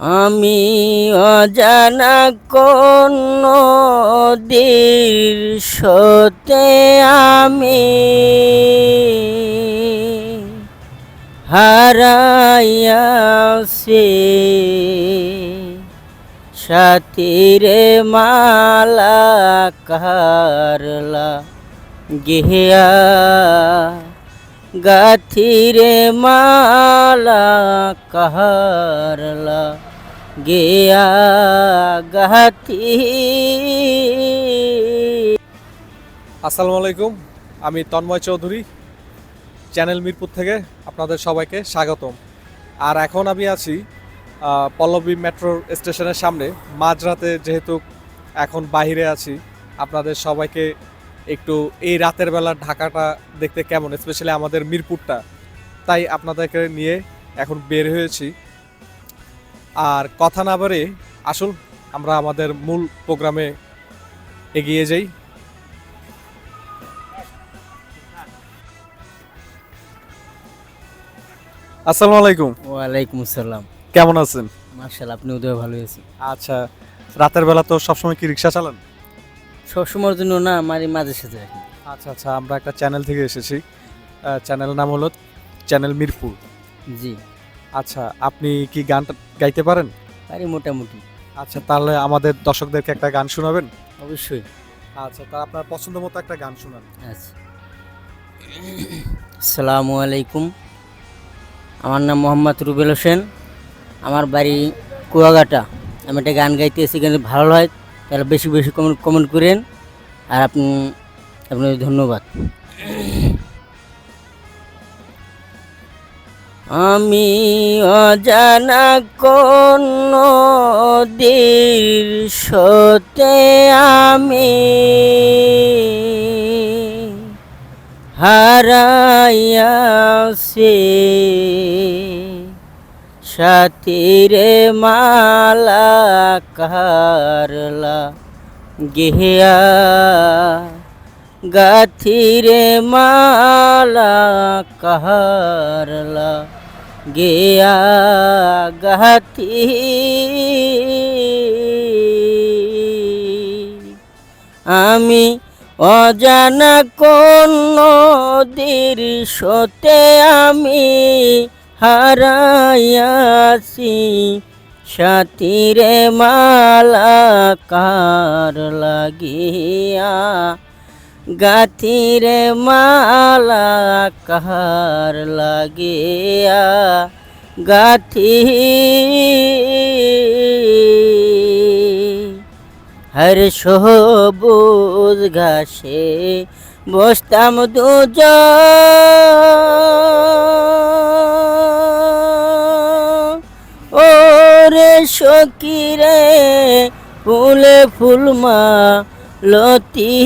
আমি অজানা কোন সতে আমি হারাইয়াছি। সাথীরে মালা কারলা গিয়া গাথিরে মালা কাহারলা গিয়া গাথি আসসালামু আলাইকুম আমি তন্ময় চৌধুরী, চ্যানেল মিরপুর থেকে আপনাদের সবাইকে স্বাগতম। আর এখন আমি আছি পল্লবী মেট্রো স্টেশনের সামনে। মাঝরাতে যেহেতু এখন বাইরে আছি, আপনাদের সবাইকে একটু এই রাতের বেলা ঢাকাটা দেখতে কেমন স্পেশালি আমাদের মিরপুরটা। তাই আপনাদেরকে নিয়ে এখন বের হয়েছি। আর কথা না বারে আসুন আমরা আমাদের মূল প্রোগ্রামে এগিয়ে যাই। আসসালামু আলাইকুম। ওয়ালাইকুম আসসালাম। কেমন আছেন? মার্শাল আপনি উদয় ভালো আছি আচ্ছা রাতের বেলা তো সবসময় কি রিক্সা চালান? সবসময়ের জন্য না আমার মাঝে সাথে কি। আচ্ছা আচ্ছা আমরা একটা চ্যানেল থেকে এসেছি। চ্যানেল নাম হলো চ্যানেল মিরপুর। জি। আচ্ছা আপনি কি গান গাইতে পারেন? পারি মোটামুটি। আচ্ছা তাহলে আমাদের দর্শকদেরকে একটা গান শোনাবেন। অবশ্যই। আচ্ছা তা আপনার পছন্দ মতো একটা গান শোনান। আচ্ছা। আসসালামু আলাইকুম। আমার নাম মোহাম্মদ রুবেল হোসেন। আমার বাড়ি কুয়াঘাটা। আমি একটা গান গাইতে এসে কিন্তু ভালো হয় তাহলে বেশি বেশি কমেন্ট কমেন্ট করেন। আর আপনি আপনাদের ধন্যবাদ। আমি অজানা কোন সতে আমি হারাইয়াছি। সাথীরে মালা কারলা গিয়া গাথিরে মালা কারলা গিয়া গাথি আমি অজানা কোন নদীর সতে আমি হারাইয়াছি। সাথীরে মালা কার লাগিয়া গাথিরে মালা কার লাগিয়া গাথি। হর সবুজ ঘাসে বসতাম দুজ। ওরে সকিরে ফুলে ফুলমা লতি।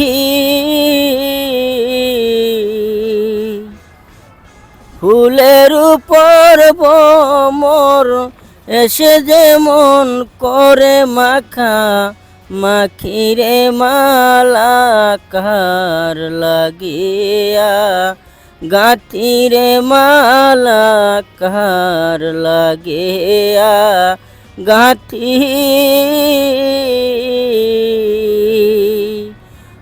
ফুলের উপর বমর এসে যেমন করে মাখা, মাখিরে মালা কার লাগিয়া, গাতিরে মালা কার লাগিয়া গাথি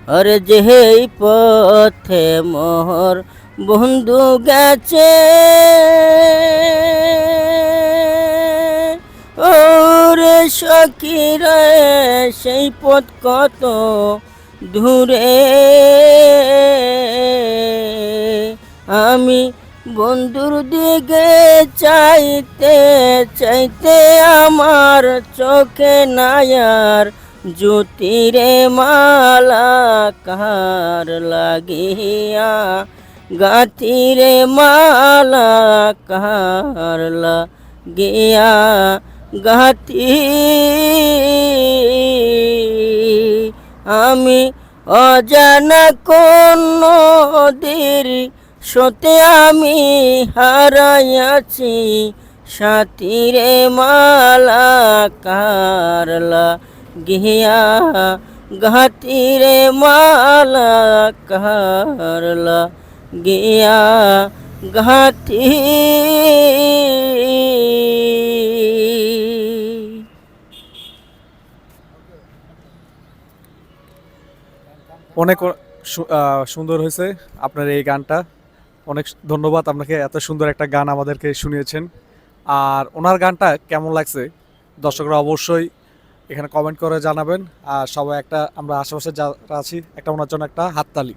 আর যেই পথে মোর বন্ধু গেছে। ওরে সকিরে সেই পথ কত দূরে। আমি বন্ধুর দিকে চাইতে চাইতে আমার চোখে নায়ার জ্যোতিরে মালা কার লাগিয়া গাতিরে মালা কার লাগিয়া গাতি আমি অজানা কোন নদীর সতে আমি হারাইয়াছি সাথীরে মালা কারলা গিয়া ঘাটিরে মালা কারলা গিয়া ঘাটি। অনেক সুন্দর হয়েছে আপনার এই গানটা। অনেক ধন্যবাদ আপনাকে এত সুন্দর একটা গান আমাদেরকে শুনিয়েছেন। আর ওনার গানটা কেমন লাগছে? দর্শকরা অবশ্যই এখানে কমেন্ট করে জানাবেন। আর সবাই একটা, আমরা আশেপাশে যারা আছি, একটা ওনার জন্য একটা হাততালি।